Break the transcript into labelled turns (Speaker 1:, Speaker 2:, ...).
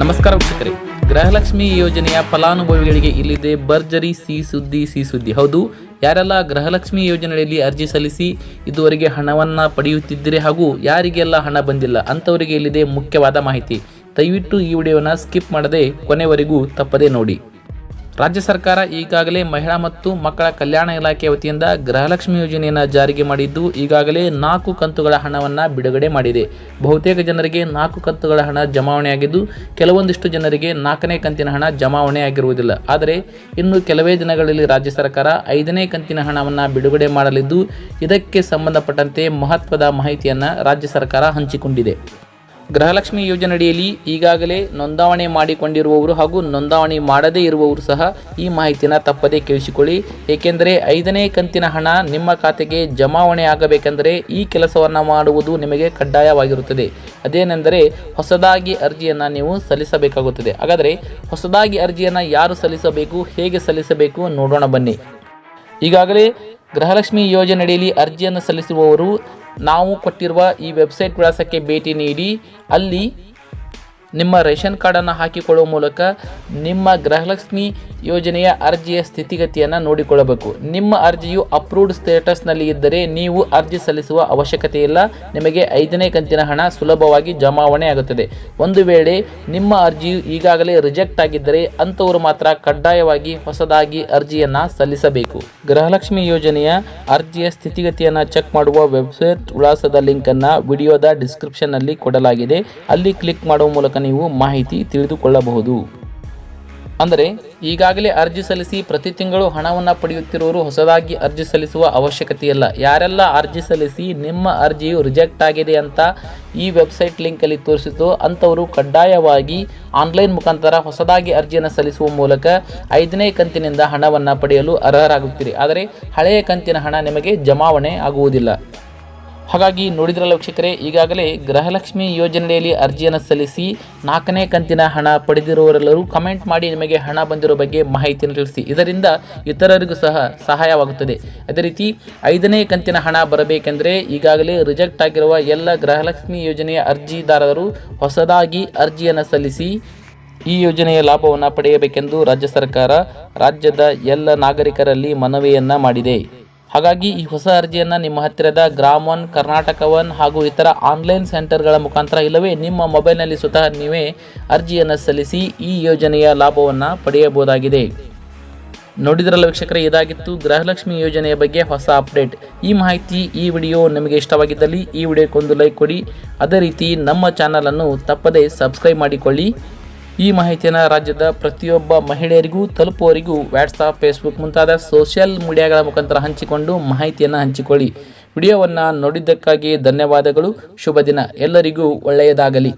Speaker 1: ನಮಸ್ಕಾರ ವೀಕ್ಷಕರೇ. ಗೃಹಲಕ್ಷ್ಮಿ ಯೋಜನೆಯ ಫಲಾನುಭವಿಗಳಿಗೆ ಇಲ್ಲಿದೆ ಭರ್ಜರಿ ಸಿ ಸುದ್ದಿ ಸಿ ಸುದ್ದಿ. ಹೌದು, ಯಾರೆಲ್ಲ ಗೃಹಲಕ್ಷ್ಮಿ ಯೋಜನೆಯಲ್ಲಿ ಅರ್ಜಿ ಸಲ್ಲಿಸಿ ಇದುವರೆಗೆ ಹಣವನ್ನು ಪಡೆಯುತ್ತಿದ್ದರೆ ಹಾಗೂ ಯಾರಿಗೆಲ್ಲ ಹಣ ಬಂದಿಲ್ಲ ಅಂಥವರಿಗೆ ಇಲ್ಲಿದೆ ಮುಖ್ಯವಾದ ಮಾಹಿತಿ. ದಯವಿಟ್ಟು ಈ ವಿಡಿಯೋನ ಸ್ಕಿಪ್ ಮಾಡದೆ ಕೊನೆವರೆಗೂ ತಪ್ಪದೇ ನೋಡಿ. ರಾಜ್ಯ ಸರ್ಕಾರ ಈಗಾಗಲೇ ಮಹಿಳಾ ಮತ್ತು ಮಕ್ಕಳ ಕಲ್ಯಾಣ ಇಲಾಖೆ ವತಿಯಿಂದ ಗೃಹಲಕ್ಷ್ಮಿ ಯೋಜನೆಯನ್ನು ಜಾರಿಗೆ ಮಾಡಿದ್ದು, ಈಗಾಗಲೇ ನಾಲ್ಕು ಕಂತುಗಳ ಹಣವನ್ನು ಬಿಡುಗಡೆ ಮಾಡಿದೆ. ಬಹುತೇಕ ಜನರಿಗೆ ನಾಲ್ಕು ಕಂತುಗಳ ಹಣ ಜಮಾವಣೆಯಾಗಿದ್ದು ಕೆಲವೊಂದಿಷ್ಟು ಜನರಿಗೆ ನಾಲ್ಕನೇ ಕಂತಿನ ಹಣ ಜಮಾವಣೆ ಆಗಿರುವುದಿಲ್ಲ. ಆದರೆ, ಇನ್ನು ಕೆಲವೇ ದಿನಗಳಲ್ಲಿ ರಾಜ್ಯ ಸರ್ಕಾರ ಐದನೇ ಕಂತಿನ ಹಣವನ್ನು ಬಿಡುಗಡೆ ಮಾಡಲಿದ್ದು, ಇದಕ್ಕೆ ಸಂಬಂಧಪಟ್ಟಂತೆ ಮಹತ್ವದ ಮಾಹಿತಿಯನ್ನು ರಾಜ್ಯ ಸರ್ಕಾರ ಹಂಚಿಕೊಂಡಿದೆ. ಗೃಹಲಕ್ಷ್ಮಿ ಯೋಜನೆಯಡಿಯಲ್ಲಿ ಈಗಾಗಲೇ ನೋಂದಾವಣೆ ಮಾಡಿಕೊಂಡಿರುವವರು ಹಾಗೂ ನೋಂದಾವಣೆ ಮಾಡದೇ ಇರುವವರು ಸಹ ಈ ಮಾಹಿತಿನ ತಪ್ಪದೇ ಕೇಳಿಸಿಕೊಳ್ಳಿ. ಏಕೆಂದರೆ ಐದನೇ ಕಂತಿನ ಹಣ ನಿಮ್ಮ ಖಾತೆಗೆ ಜಮಾವಣೆ ಆಗಬೇಕೆಂದರೆ ಈ ಕೆಲಸವನ್ನು ಮಾಡುವುದು ನಿಮಗೆ ಕಡ್ಡಾಯವಾಗಿರುತ್ತದೆ. ಅದೇನೆಂದರೆ ಹೊಸದಾಗಿ ಅರ್ಜಿಯನ್ನು ನೀವು ಸಲ್ಲಿಸಬೇಕಾಗುತ್ತದೆ. ಹಾಗಾದರೆ ಹೊಸದಾಗಿ ಅರ್ಜಿಯನ್ನು ಯಾರು ಸಲ್ಲಿಸಬೇಕು, ಹೇಗೆ ಸಲ್ಲಿಸಬೇಕು ನೋಡೋಣ ಬನ್ನಿ. ಈಗಾಗಲೇ ಗೃಹಲಕ್ಷ್ಮಿ ಯೋಜನೆಯಡಿಯಲ್ಲಿ ಅರ್ಜಿಯನ್ನು ಸಲ್ಲಿಸುವವರು ನಾವು ಕೊಟ್ಟಿರುವ ಈ ವೆಬ್ಸೈಟ್ ವಿಳಾಸಕ್ಕೆ ಭೇಟಿ ನೀಡಿ ಅಲ್ಲಿ ನಿಮ್ಮ ರೇಷನ್ ಕಾರ್ಡನ್ನು ಹಾಕಿಕೊಳ್ಳುವ ಮೂಲಕ ನಿಮ್ಮ ಗೃಹಲಕ್ಷ್ಮಿ ಯೋಜನೆಯ ಅರ್ಜಿಯ ಸ್ಥಿತಿಗತಿಯನ್ನು ನೋಡಿಕೊಳ್ಳಬೇಕು. ನಿಮ್ಮ ಅರ್ಜಿಯು ಅಪ್ರೂವ್ಡ್ ಸ್ಟೇಟಸ್ನಲ್ಲಿ ಇದ್ದರೆ ನೀವು ಅರ್ಜಿ ಸಲ್ಲಿಸುವ ಅವಶ್ಯಕತೆ ಇಲ್ಲ. ನಿಮಗೆ ಐದನೇ ಕಂತಿನ ಹಣ ಸುಲಭವಾಗಿ ಜಮಾವಣೆ ಆಗುತ್ತದೆ. ಒಂದು ವೇಳೆ ನಿಮ್ಮ ಅರ್ಜಿಯು ಈಗಾಗಲೇ ರಿಜೆಕ್ಟ್ ಆಗಿದ್ದರೆ ಅಂಥವರು ಮಾತ್ರ ಕಡ್ಡಾಯವಾಗಿ ಹೊಸದಾಗಿ ಅರ್ಜಿಯನ್ನು ಸಲ್ಲಿಸಬೇಕು. ಗೃಹಲಕ್ಷ್ಮಿ ಯೋಜನೆಯ ಅರ್ಜಿಯ ಸ್ಥಿತಿಗತಿಯನ್ನು ಚೆಕ್ ಮಾಡುವ ವೆಬ್ಸೈಟ್ ವಿಳಾಸದ ಲಿಂಕನ್ನು ವಿಡಿಯೋದ ಡಿಸ್ಕ್ರಿಪ್ಷನ್ನಲ್ಲಿ ಕೊಡಲಾಗಿದೆ. ಅಲ್ಲಿ ಕ್ಲಿಕ್ ಮಾಡುವ ಮೂಲಕ ನೀವು ಮಾಹಿತಿ ತಿಳಿದುಕೊಳ್ಳಬಹುದು. ಅಂದರೆ, ಈಗಾಗಲೇ ಅರ್ಜಿ ಸಲ್ಲಿಸಿ ಪ್ರತಿ ತಿಂಗಳು ಹಣವನ್ನು ಪಡೆಯುತ್ತಿರುವವರು ಹೊಸದಾಗಿ ಅರ್ಜಿ ಸಲ್ಲಿಸುವ ಅವಶ್ಯಕತೆಯಿಲ್ಲ. ಯಾರೆಲ್ಲ ಅರ್ಜಿ ಸಲ್ಲಿಸಿ ನಿಮ್ಮ ಅರ್ಜಿಯು ರಿಜೆಕ್ಟ್ ಆಗಿದೆ ಅಂತ ಈ ವೆಬ್ಸೈಟ್ ಲಿಂಕಲ್ಲಿ ತೋರಿಸಿತು ಅಂಥವರು ಕಡ್ಡಾಯವಾಗಿ ಆನ್ಲೈನ್ ಮುಖಾಂತರ ಹೊಸದಾಗಿ ಅರ್ಜಿಯನ್ನು ಸಲ್ಲಿಸುವ ಮೂಲಕ ಐದನೇ ಕಂತಿನಿಂದ ಹಣವನ್ನು ಪಡೆಯಲು ಅರ್ಹರಾಗುತ್ತೀರಿ. ಆದರೆ, ಹಳೆಯ ಕಂತಿನ ಹಣ ನಿಮಗೆ ಜಮಾವಣೆ ಆಗುವುದಿಲ್ಲ. ಹಾಗಾಗಿ ನೋಡಿದ್ರಲ್ಲ ವೀಕ್ಷಕರೇ, ಈಗಾಗಲೇ ಗೃಹಲಕ್ಷ್ಮಿ ಯೋಜನೆಯಲ್ಲಿ ಅರ್ಜಿಯನ್ನು ಸಲ್ಲಿಸಿ ನಾಲ್ಕನೇ ಕಂತಿನ ಹಣ ಪಡೆದಿರುವವರೆಲ್ಲರೂ ಕಮೆಂಟ್ ಮಾಡಿ ನಿಮಗೆ ಹಣ ಬಂದಿರೋ ಬಗ್ಗೆ ಮಾಹಿತಿಯನ್ನು ತಿಳಿಸಿ. ಇದರಿಂದ ಇತರರಿಗೂ ಸಹ ಸಹಾಯವಾಗುತ್ತದೆ. ಅದೇ ರೀತಿ ಐದನೇ ಕಂತಿನ ಹಣ ಬರಬೇಕೆಂದರೆ ಈಗಾಗಲೇ ರಿಜೆಕ್ಟ್ ಆಗಿರುವ ಎಲ್ಲ ಗೃಹಲಕ್ಷ್ಮಿ ಯೋಜನೆಯ ಅರ್ಜಿದಾರರು ಹೊಸದಾಗಿ ಅರ್ಜಿಯನ್ನು ಸಲ್ಲಿಸಿ ಈ ಯೋಜನೆಯ ಲಾಭವನ್ನು ಪಡೆಯಬೇಕೆಂದು ರಾಜ್ಯ ಸರ್ಕಾರ ರಾಜ್ಯದ ಎಲ್ಲ ನಾಗರಿಕರಲ್ಲಿ ಮನವಿಯನ್ನು ಮಾಡಿದೆ. ಹಾಗಾಗಿ ಈ ಹೊಸ ಅರ್ಜಿಯನ್ನು ನಿಮ್ಮ ಹತ್ತಿರದ ಗ್ರಾಮ್ ಒನ್, ಕರ್ನಾಟಕ ಒನ್ ಹಾಗೂ ಇತರ ಆನ್ಲೈನ್ ಸೆಂಟರ್ಗಳ ಮುಖಾಂತರ ಇಲ್ಲವೇ ನಿಮ್ಮ ಮೊಬೈಲ್ನಲ್ಲಿ ಸ್ವತಃ ನೀವೇ ಅರ್ಜಿಯನ್ನು ಸಲ್ಲಿಸಿ ಈ ಯೋಜನೆಯ ಲಾಭವನ್ನು ಪಡೆಯಬಹುದಾಗಿದೆ. ನೋಡಿದ್ರಲ್ಲ ವೀಕ್ಷಕರೇ, ಇದಾಗಿತ್ತು ಗೃಹಲಕ್ಷ್ಮಿ ಯೋಜನೆಯ ಬಗ್ಗೆ ಹೊಸ ಅಪ್ಡೇಟ್. ಈ ಮಾಹಿತಿ ಈ ವಿಡಿಯೋ ನಿಮಗೆ ಇಷ್ಟವಾಗಿದ್ದಲ್ಲಿ ಈ ವಿಡಿಯೋಕ್ಕೊಂದು ಲೈಕ್ ಕೊಡಿ. ಅದೇ ರೀತಿ ನಮ್ಮ ಚಾನಲನ್ನು ತಪ್ಪದೇ ಸಬ್ಸ್ಕ್ರೈಬ್ ಮಾಡಿಕೊಳ್ಳಿ. ಈ ಮಾಹಿತಿಯನ್ನು ರಾಜ್ಯದ ಪ್ರತಿಯೊಬ್ಬ ಮಹಿಳೆಯರಿಗೂ ತಲುಪುವವರಿಗೂ ವ್ಯಾಟ್ಸಾಪ್ ಫೇಸ್ಬುಕ್ ಮುಂತಾದ ಸೋಷಿಯಲ್ ಮೀಡಿಯಾಗಳ ಮುಖಾಂತರ ಹಂಚಿಕೊಂಡು ಮಾಹಿತಿಯನ್ನು ಹಂಚಿಕೊಳ್ಳಿ. ವಿಡಿಯೋವನ್ನು ನೋಡಿದ್ದಕ್ಕಾಗಿ ಧನ್ಯವಾದಗಳು. ಶುಭ ದಿನ. ಎಲ್ಲರಿಗೂ ಒಳ್ಳೆಯದಾಗಲಿ.